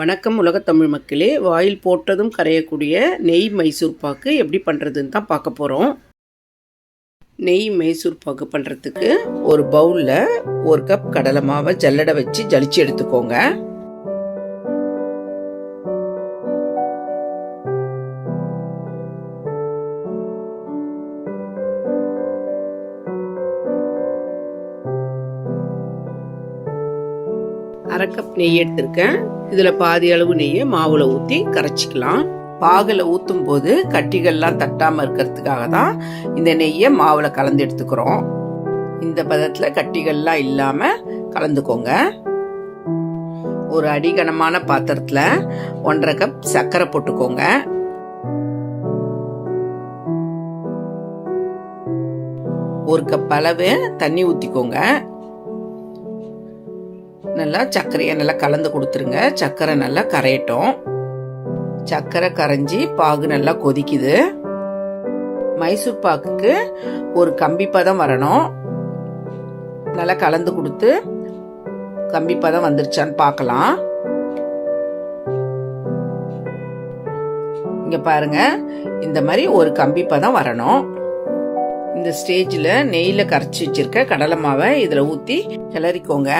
வணக்கம் உலகத்தமிழ் மக்களே. வாயில் போட்டதும் கரையக்கூடிய நெய் மைசூர் பாக்கு எப்படி பண்ணுறதுன்னு தான் பார்க்க போகிறோம் நெய் மைசூர் பாக்கு பண்ணுறதுக்கு ஒரு பவுலில் ஒரு கப் கடலை மாவை ஜல்லடை வச்சு ஜலிச்சு எடுத்துக்கோங்க. அரை கப் நெய் எடுத்திருக்கேன். இதில் பாதி அளவு நெய்யை மாவில் ஊற்றி கரைச்சிக்கலாம். பாகில் ஊற்றும் போது கட்டிகள்லாம் தட்டாமல் இருக்கிறதுக்காக தான் இந்த நெய்யை மாவில் கலந்து எடுத்துக்கிறோம். இந்த பதத்தில் கட்டிகள்லாம் இல்லாமல் கலந்துக்கோங்க. ஒரு அடிகனமான பாத்திரத்தில் ஒன்றரை கப் சர்க்கரை போட்டுக்கோங்க. ஒரு கப் அளவு தண்ணி ஊற்றிக்கோங்க நல்லா சர்க்கரையை நல்லா கலந்து கொடுத்துருங்க. சர்க்கரை நல்லா கரையட்டும். சர்க்கரை கரைஞ்சி பாகு நல்லா கொதிக்குது. மைசூர் பாக்குக்கு ஒரு கம்பி பதம் வரணும். நல்லா கலந்து கொடுத்து கம்பி பதம் வந்துருச்சான்னு பார்க்கலாம். இங்கே பாருங்க இந்த மாதிரி ஒரு கம்பி பதம் வரணும். இந்த ஸ்டேஜில் நெய்யில் கரைச்சி வச்சிருக்க கடலை மாவை இதில் ஊற்றி கிளறிக்கோங்க.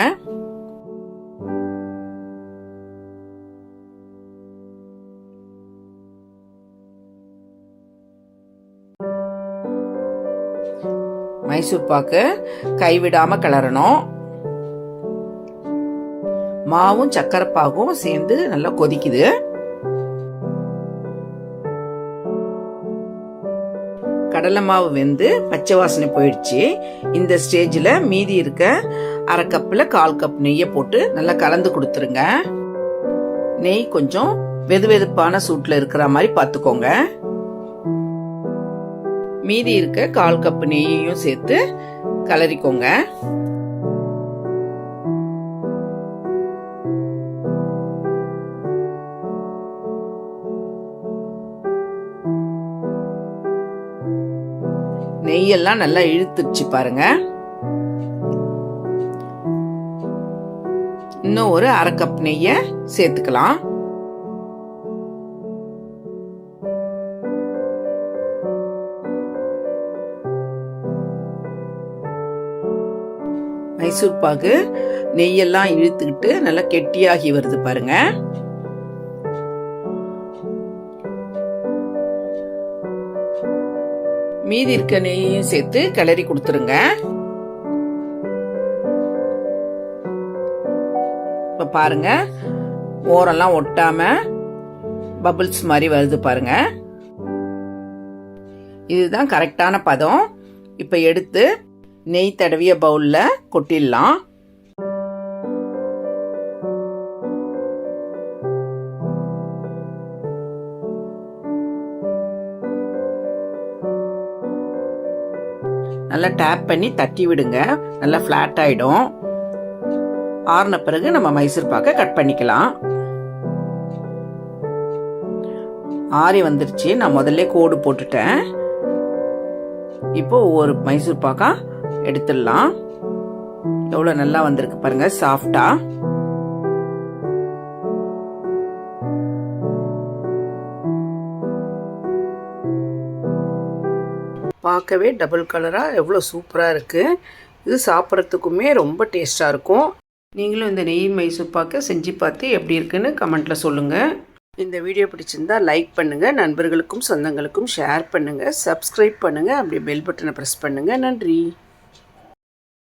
மைசூர் பாக்கு கைவிடாம கிளறணும். மாவும் சக்கரை சேர்ந்து நல்லா கொதிக்குது. கடலை மாவு வெந்து பச்சை வாசனை போயிடுச்சு. இந்த ஸ்டேஜில் மீதி இருக்க அரை கப்பில் கால் கப் நெய்யை போட்டு நல்லா கலந்து கொடுத்துருங்க. நெய் கொஞ்சம் வெது வெதுப்பான சூட்டில் இருக்கிற மாதிரி பார்த்துக்கோங்க. மீதி இருக்க கால் கப்பு நெய்யையும் சேர்த்து கலரிக்கோங்க. நெய்யெல்லாம் நல்லா இழுத்துருச்சு பாருங்க. இன்னும் ஒரு அரை கப் நெய்யை சேர்த்துக்கலாம். மைசூர் பாகு நெய்யெல்லாம் இழுத்துக்கிட்டு நல்லா கெட்டியாகி வருது பாருங்க. மீதி இருக்க நெய்யும் சேர்த்து கிளறி கொடுத்துருங்க. இப்போ பாருங்க ஓரெல்லாம் ஒட்டாம பபிள்ஸ் மாதிரி வருது பாருங்க. இதுதான் கரெக்டான பதம். இப்போ எடுத்து நெய் தடவிய பவுல்ல கொட்டிடலாம். நல்லா டேப் பண்ணி தட்டி விடுங்க. நல்லா ஃப்ளாட் ஆகிடும் ஆறுன பிறகு நம்ம மைசூர் பாக்கை கட் பண்ணிக்கலாம். ஆறி வந்துருச்சு. நான் முதல்ல கோடு போட்டுட்டேன். இப்போ ஒவ்வொரு மைசூர் பாக்கா எடுத்துடலாம். எவ்வளோ நல்லா வந்திருக்கு பாருங்க சாஃப்டா பார்க்கவே டபுள் கலராக எவ்வளோ சூப்பராக இருக்குது இது சாப்பிட்றதுக்குமே ரொம்ப டேஸ்ட்டாக இருக்கும். நீங்களும் இந்த நெய் மைசூப்பாக்க செஞ்சு பார்த்து எப்படி இருக்குன்னு கமெண்ட்டில் சொல்லுங்கள் இந்த வீடியோ பிடிச்சிருந்தா லைக் பண்ணுங்கள் நண்பர்களுக்கும் சொந்தங்களுக்கும் ஷேர் பண்ணுங்கள் சப்ஸ்கிரைப் பண்ணுங்கள் அப்படியே பெல் பட்டனை ப்ரெஸ் பண்ணுங்கள் நன்றி.